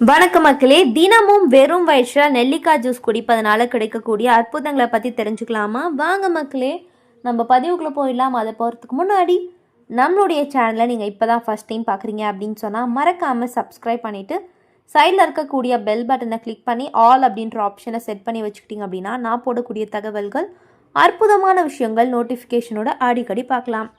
வணக்க மக்களே. தினமும் வெறும் வயிற்றில் நெல்லிக்காய் ஜூஸ் குடிப்பதனால கிடைக்கக்கூடிய அற்புதங்களை பற்றி தெரிஞ்சுக்கலாமா? வாங்க மக்களே. நம்ம பதிவுக்குள்ளே போயிடலாம். அதை போகிறதுக்கு முன்னாடி நம்மளுடைய சேனலை நீங்கள் இப்போ தான் ஃபஸ்ட் டைம் பார்க்குறீங்க அப்படின்னு சொன்னால் மறக்காமல் சப்ஸ்கிரைப் பண்ணிவிட்டு சைடில் இருக்கக்கூடிய பெல் பட்டனை கிளிக் பண்ணி ஆல் அப்படின்ற ஆப்ஷனை செட் பண்ணி வச்சுக்கிட்டீங்க அப்படின்னா நான் போடக்கூடிய தகவல்கள் அற்புதமான விஷயங்கள் நோட்டிஃபிகேஷனோட அடிக்கடி பார்க்கலாம்.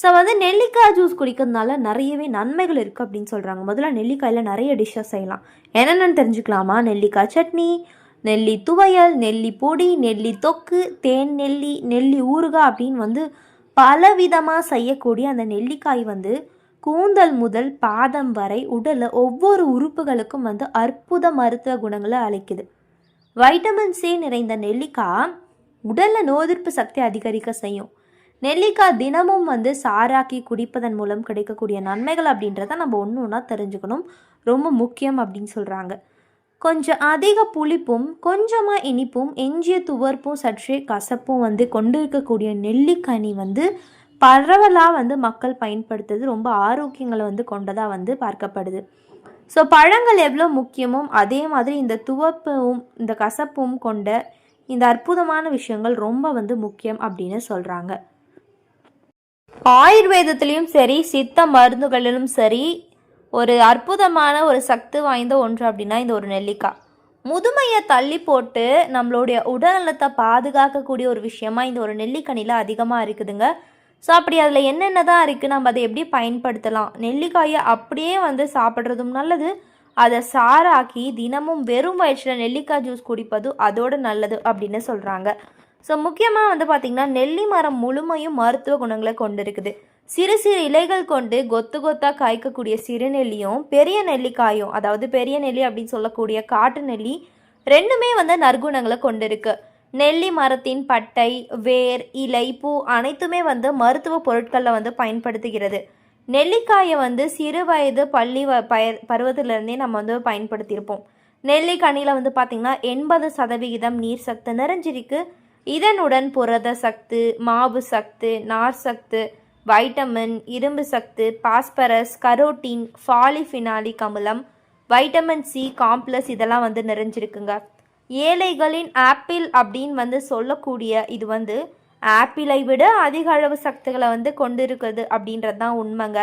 ஸோ வந்து நெல்லிக்காய் ஜூஸ் குடிக்கிறதுனால நிறையவே நன்மைகள் இருக்குது அப்படின்னு சொல்கிறாங்க முதல்ல நெல்லிக்காயில் நிறைய டிஷ்ஷஸ் செய்யலாம். என்னென்னு தெரிஞ்சுக்கலாமா? நெல்லிக்காய் சட்னி நெல்லி துவையல் நெல்லி பொடி நெல்லி தொக்கு தேன் நெல்லி நெல்லி ஊறுகாய் அப்படின்னு வந்து பலவிதமாக செய்யக்கூடிய அந்த நெல்லிக்காய் வந்து கூந்தல் முதல் பாதம் வரை உடலில் ஒவ்வொரு உறுப்புகளுக்கும் வந்து அற்புத மருத்துவ குணங்களை அளிக்குது. வைட்டமின் சி நிறைந்த நெல்லிக்காய் உடலில் நோய் எதிர்ப்பு சக்தி அதிகரிக்க செய்யும். நெல்லிக்காய் தினமும் வந்து சாராக்கி குடிப்பதன் மூலம் கிடைக்கக்கூடிய நன்மைகள் அப்படின்றத நம்ம ஒன்று ஒன்றா தெரிஞ்சுக்கணும். ரொம்ப முக்கியம் அப்படின்னு சொல்கிறாங்க கொஞ்சம் அதிக புளிப்பும் கொஞ்சமாக இனிப்பும் எஞ்சிய துவர்ப்பும் சற்றே கசப்பும் வந்து கொண்டு இருக்கக்கூடிய நெல்லிக்கனி வந்து பரவலாக வந்து மக்கள் பயன்படுத்துறது ரொம்ப ஆரோக்கியங்களை வந்து கொண்டதாக வந்து பார்க்கப்படுது. ஸோ பழங்கள் எவ்வளோ முக்கியமோ அதே மாதிரி இந்த துவப்பும் இந்த கசப்பும் கொண்ட இந்த அற்புதமான விஷயங்கள் ரொம்ப வந்து முக்கியம் அப்படின்னு சொல்கிறாங்க ஆயுர்வேதத்திலையும் சரி சித்த மருந்துகளிலும் சரி ஒரு அற்புதமான ஒரு சக்தி வாய்ந்த ஒன்று அப்படின்னா இந்த ஒரு நெல்லிக்காய். முதுமையை தள்ளி போட்டு நம்மளுடைய உடல்நலத்தை பாதுகாக்கக்கூடிய ஒரு விஷயமா இந்த ஒரு நெல்லிக்கனியில் அதிகமாக இருக்குதுங்க. ஸோ அப்படி அதில் என்னென்ன தான் இருக்குது நம்ம அதை எப்படி பயன்படுத்தலாம்? நெல்லிக்காயை அப்படியே வந்து சாப்பிட்றதும் நல்லது. அதை சாராக்கி தினமும் வெறும் வயிற்றில் நெல்லிக்காய் ஜூஸ் குடிப்பதும் அதோட நல்லது அப்படின்னு சொல்கிறாங்க ஸோ முக்கியமாக வந்து பார்த்திங்கன்னா நெல்லி மரம் முழுமையும் மருத்துவ குணங்களை கொண்டிருக்குது. சிறு சிறு இலைகள் கொண்டு கொத்து கொத்தாக காய்க்கக்கூடிய சிறு நெல்லியும் பெரிய நெல்லிக்காயும் அதாவது பெரிய நெல்லி அப்படின்னு சொல்லக்கூடிய காட்டு நெல்லி ரெண்டுமே வந்து நற்குணங்களை கொண்டிருக்கு. நெல்லி மரத்தின் பட்டை வேர் இலை பூ அனைத்துமே வந்து மருத்துவ பொருட்களில் வந்து பயன்படுத்துகிறது. நெல்லிக்காயை வந்து சிறு வயது பள்ளி வ பய பருவத்திலிருந்தே நம்ம வந்து பயன்படுத்தியிருப்போம். நெல்லிக்கனியில் வந்து பார்த்திங்கன்னா எண்பது சதவிகிதம் நீர் சத்து நிறைஞ்சிருக்கு இதனுடன் புரத சத்து மாவு சத்து நார் சத்து வைட்டமின் இரும்பு சத்து பாஸ்பரஸ் கரோட்டின் ஃபாலிஃபினாலிக் அமிலம் வைட்டமின் சி காம்ப்ளஸ் இதெல்லாம் வந்து நிறைஞ்சிருக்குங்க. ஏழைகளின் ஆப்பிள் அப்படின்னு வந்து சொல்லக்கூடிய இது வந்து ஆப்பிளை விட அதிக அளவு சக்திகளை வந்து கொண்டு இருக்குது அப்படின்றது தான் உண்மைங்க.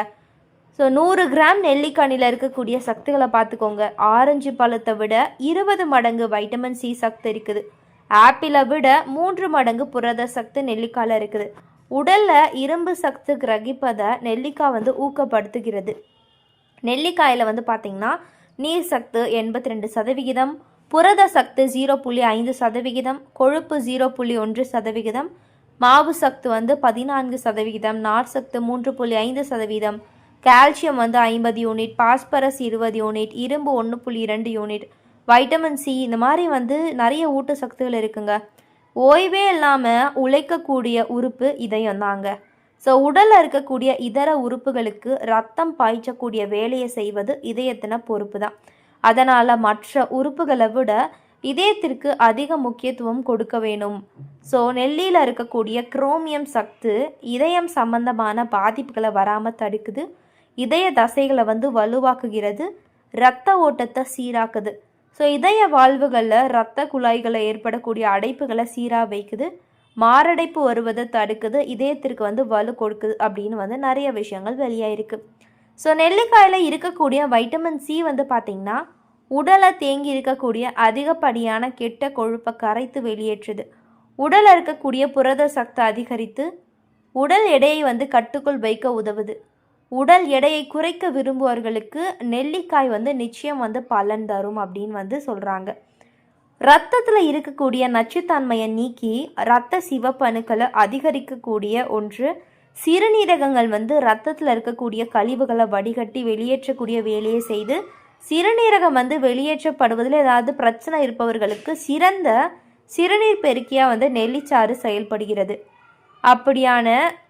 ஸோ நூறு கிராம் நெல்லிக்கனியில் இருக்கக்கூடிய சக்திகளை பார்த்துக்கோங்க. ஆரஞ்சு பழத்தை விட இருபது மடங்கு வைட்டமின் சி சக்தி இருக்குது. ஆப்பிளை விட மூன்று மடங்கு புரத சக்தி நெல்லிக்காயில் இருக்குது. உடலில் இரும்பு சக்தி கிரகிப்பதை நெல்லிக்காய் வந்து ஊக்கப்படுத்துகிறது. நெல்லிக்காயில் வந்து பார்த்திங்கன்னா நீர் சத்து எண்பத்தி ரெண்டு சதவிகிதம் புரத சத்து ஜீரோ புள்ளி ஐந்து சதவிகிதம் கொழுப்பு ஜீரோ புள்ளி ஒன்று சதவிகிதம் மாவு சத்து வந்து பதினான்கு சதவிகிதம் நார் சத்து மூன்று புள்ளி ஐந்து சதவீதம் கால்சியம் வந்து ஐம்பது யூனிட் பாஸ்பரஸ் இருபது யூனிட் இரும்பு ஒன்று புள்ளி இரண்டு யூனிட் வைட்டமின் சி இந்த மாதிரி வந்து நிறைய ஊட்டச்சத்துகள் இருக்குங்க. ஓய்வே இல்லாமல் உழைக்கக்கூடிய உறுப்பு இதயம் தாங்க ஸோ உடலில் இருக்கக்கூடிய இதர உறுப்புகளுக்கு ரத்தம் பாய்ச்சக்கூடிய வேலையை செய்வது இதயத்தின பொறுப்பு தான் அதனால் மற்ற உறுப்புகளை விட இதயத்திற்கு அதிக முக்கியத்துவம் கொடுக்க வேணும். ஸோ நெல்லியில் இருக்கக்கூடிய குரோமியம் சத்து இதயம் சம்பந்தமான பாதிப்புகளை வராமல் தடுக்குது. இதய தசைகளை வந்து வலுவாக்குகிறது. இரத்த ஓட்டத்தை சீராக்குது. ஸோ இதய வாழ்வுகளில் இரத்த குழாய்களை ஏற்படக்கூடிய அடைப்புகளை சீராக வைக்குது. மாரடைப்பு வருவதை தடுக்குது. இதயத்திற்கு வந்து வலு கொடுக்குது அப்படின்னு வந்து நிறைய விஷயங்கள் வெளியாயிருக்கு ஸோ நெல்லிக்காயில் இருக்கக்கூடிய வைட்டமின் சி வந்து பார்த்திங்கன்னா உடலை தேங்கி இருக்கக்கூடிய அதிகப்படியான கெட்ட கொழுப்பை கரைத்து வெளியேற்றுது. உடலில் இருக்கக்கூடிய புரத சக்தி அதிகரித்து உடல் எடையை வந்து கட்டுக்குள் வைக்க உதவுது. உடல் எடையை குறைக்க விரும்புவர்களுக்கு நெல்லிக்காய் வந்து நிச்சயம் வந்து பலன் தரும் அப்படின்னு வந்து சொல்கிறாங்க ரத்தத்தில் இருக்கக்கூடிய நச்சுத்தன்மையை நீக்கி இரத்த சிவப்பணுக்களை அதிகரிக்கக்கூடிய ஒன்று சிறுநீரகங்கள் வந்து ரத்தத்தில் இருக்கக்கூடிய கழிவுகளை வடிகட்டி வெளியேற்றக்கூடிய வேலையை செய்து சிறுநீரகம் வந்து வெளியேற்றப்படுவதில் ஏதாவது பிரச்சனை இருப்பவர்களுக்கு சிறந்த சிறுநீர் பெருக்கியாக வந்து நெல்லிச்சாறு செயல்படுகிறது. அப்படியான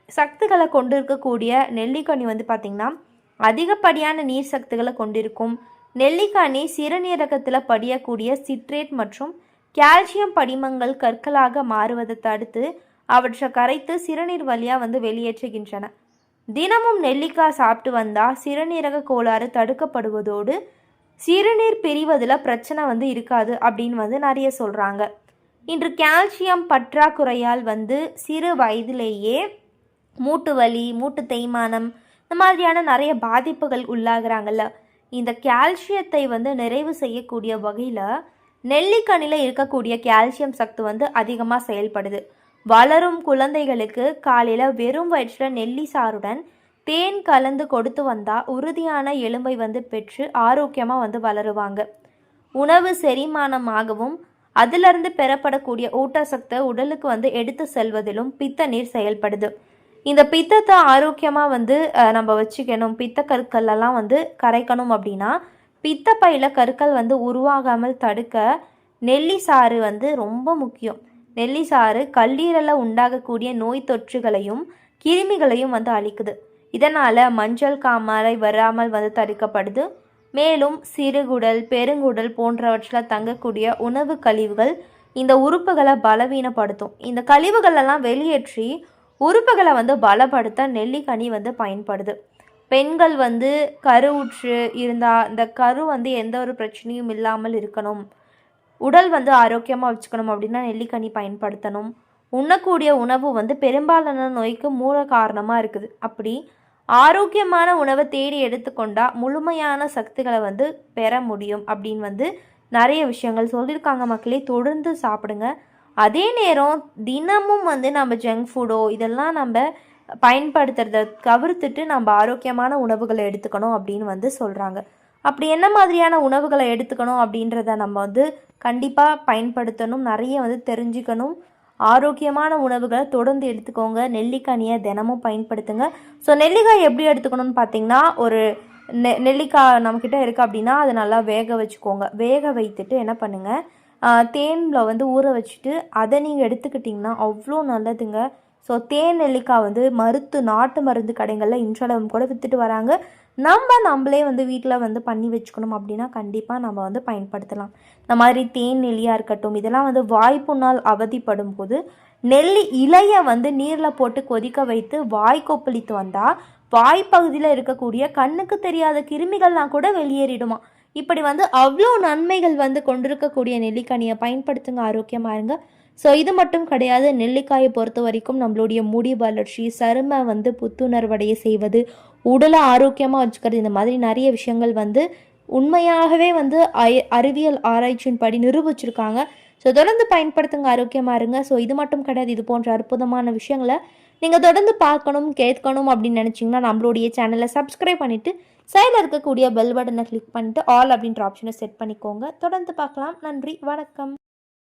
சக்திகளை கொண்டு இருக்கக்கூடிய நெல்லிக்கனி வந்து பார்த்திங்கன்னா அதிகப்படியான நீர் சக்திகளை கொண்டிருக்கும். நெல்லிக்கனி சிறுநீரகத்தில் படியக்கூடிய சிட்ரேட் மற்றும் கால்சியம் படிமங்கள் கற்களாக மாறுவதை தடுத்து அவற்றை கரைத்து சிறுநீர் வழியாக வந்து வெளியேற்றுகின்றன. தினமும் நெல்லிக்காய் சாப்பிட்டு வந்தால் சிறுநீரக கோளாறு தடுக்கப்படுவதோடு சிறுநீர் பிரிவதில் பிரச்சனை வந்து இருக்காது அப்படின்னு வந்து நிறைய சொல்கிறாங்க இன்று கால்சியம் பற்றாக்குறையால் வந்து சிறு வயதிலேயே மூட்டு வலி மூட்டு தேய்மானம் இந்த மாதிரியான நிறைய பாதிப்புகள் உள்ளாகிறாங்கல்ல. இந்த கால்சியத்தை வந்து நிறைவு செய்யக்கூடிய வகையில் நெல்லிக்கனியில் இருக்கக்கூடிய கால்சியம் சத்து வந்து அதிகமாக செயல்படுது. வளரும் குழந்தைகளுக்கு காலையில் வெறும் வயிற்றில் நெல்லி சாறுடன் தேன் கலந்து கொடுத்து வந்தால் உறுதியான எலும்பை வந்து பெற்று ஆரோக்கியமாக வந்து வளருவாங்க. உணவு செரிமானமாகவும் அதிலிருந்து பெறப்படக்கூடிய ஊட்டச்சத்தை உடலுக்கு வந்து எடுத்து செல்வதிலும் பித்த நீர் செயல்படுது. இந்த பித்தத்தை ஆரோக்கியமாக வந்து நம்ம வச்சுக்கணும். பித்த கற்கள் எல்லாம் வந்து கரைக்கணும் அப்படின்னா பித்தப்பையில் கற்கள் வந்து உருவாகாமல் தடுக்க நெல்லி சாறு வந்து ரொம்ப முக்கியம். நெல்லி சாறு கல்லீரலில் உண்டாகக்கூடிய நோய் தொற்றுகளையும் கிருமிகளையும் வந்து அழிக்குது. இதனால் மஞ்சள் காமாலை வராமல் வந்து தடுக்கப்படுது. மேலும் சிறுகுடல் பெருங்குடல் போன்றவற்றில் தங்கக்கூடிய உணவு கழிவுகள் இந்த உறுப்புகளை பலவீனப்படுத்தும். இந்த கழிவுகள் எல்லாம் வெளியேற்றி உறுப்புகளை வந்து பலப்படுத்த நெல்லிக்கனி வந்து பயன்படுது. பெண்கள் வந்து கருவுற்று இருந்தால் இந்த கரு வந்து எந்த ஒரு பிரச்சனையும் இல்லாமல் இருக்கணும். உடல் வந்து ஆரோக்கியமாக வச்சுக்கணும் அப்படின்னா நெல்லிக்கனி பயன்படுத்தணும். உண்ணக்கூடிய உணவு வந்து பெரும்பாலான நோய்க்கு மூல காரணமாக இருக்குது. அப்படி ஆரோக்கியமான உணவை தேடி எடுத்துக்கொண்டால் முழுமையான சக்திகளை வந்து பெற முடியும் அப்படின்னு வந்து நிறைய விஷயங்கள் சொல்லியிருக்காங்க மக்களே. தொடர்ந்து சாப்பிடுங்க. அதே நேரம் தினமும் வந்து நம்ம ஜங்க் ஃபுட்டோ இதெல்லாம் நம்ம பயன்படுத்துறத தவிர்த்துட்டு நம்ம ஆரோக்கியமான உணவுகளை எடுத்துக்கணும் அப்படின்னு வந்து சொல்கிறாங்க அப்படி என்ன மாதிரியான உணவுகளை எடுத்துக்கணும் அப்படின்றத நம்ம வந்து கண்டிப்பாக பயன்படுத்தணும். நிறைய வந்து தெரிஞ்சுக்கணும். ஆரோக்கியமான உணவுகளை தொடர்ந்து எடுத்துக்கோங்க. நெல்லிக்கனியை தினமும் பயன்படுத்துங்க. ஸோ நெல்லிக்காய் எப்படி எடுத்துக்கணும்னு பார்த்தீங்கன்னா ஒரு நெ நெல்லிக்காய் நம்மக்கிட்ட இருக்குது அப்படின்னா அதை நல்லா வேக வச்சுக்கோங்க. வேக வைத்துட்டு என்ன பண்ணுங்கள் தேனில் வந்து ஊற வச்சுட்டு அதை நீங்கள் எடுத்துக்கிட்டிங்கன்னா அவ்வளோ நல்லதுங்க. ஸோ தேன் நெல்லிக்காய் வந்து மருத்து நாட்டு மருந்து கடைகளில் இன்றளவும் கூட விற்றுட்டு வராங்க. நம்ம நம்மளே வந்து வீட்டில் வந்து பண்ணி வச்சுக்கணும் அப்படின்னா கண்டிப்பாக நம்ம வந்து பயன்படுத்தலாம். இந்த மாதிரி தேன் நெல்லியாக இருக்கட்டும் இதெல்லாம் வந்து வாய்ப்புண்ணால் அவதிப்படும் போது நெல்லி இலையை வந்து நீரில் போட்டு கொதிக்க வைத்து வாய் கொப்பளித்து வந்தால் வாய்ப்பகுதியில் இருக்கக்கூடிய கண்ணுக்கு தெரியாத கிருமிகள்லாம் கூட வெளியேறிடுமா. இப்படி வந்து அவ்வளோ நன்மைகள் வந்து கொண்டிருக்கக்கூடிய நெல்லிக்கனியை பயன்படுத்துங்க ஆரோக்கியமாக இருங்க. ஸோ இது மட்டும் கிடையாது. நெல்லிக்காயை பொறுத்த வரைக்கும் நம்மளுடைய முடி வளர்ச்சி சருமை வந்து புத்துணர்வடைய செய்வது உடலை ஆரோக்கியமாக வச்சுக்கிறது இந்த மாதிரி நிறைய விஷயங்கள் வந்து உண்மையாகவே வந்து அறிவியல் ஆராய்ச்சியின் படி நிரூபிச்சிருக்காங்க. ஸோ தொடர்ந்து பயன்படுத்துங்க ஆரோக்கியமாக இருங்க. ஸோ இது மட்டும் கிடையாது. இது போன்ற அற்புதமான விஷயங்களை நீங்கள் தொடர்ந்து பார்க்கணும் கேட்கணும் அப்படின்னு நினச்சிங்கன்னா நம்மளுடைய சேனலை சப்ஸ்கிரைப் பண்ணிவிட்டு சைடில் இருக்கக்கூடிய பெல் பட்டனை கிளிக் பண்ணிட்டு ஆல் அப்படின்ற ஆப்ஷனை செட் பண்ணிக்கோங்க. தொடர்ந்து பார்க்கலாம். நன்றி. வணக்கம்.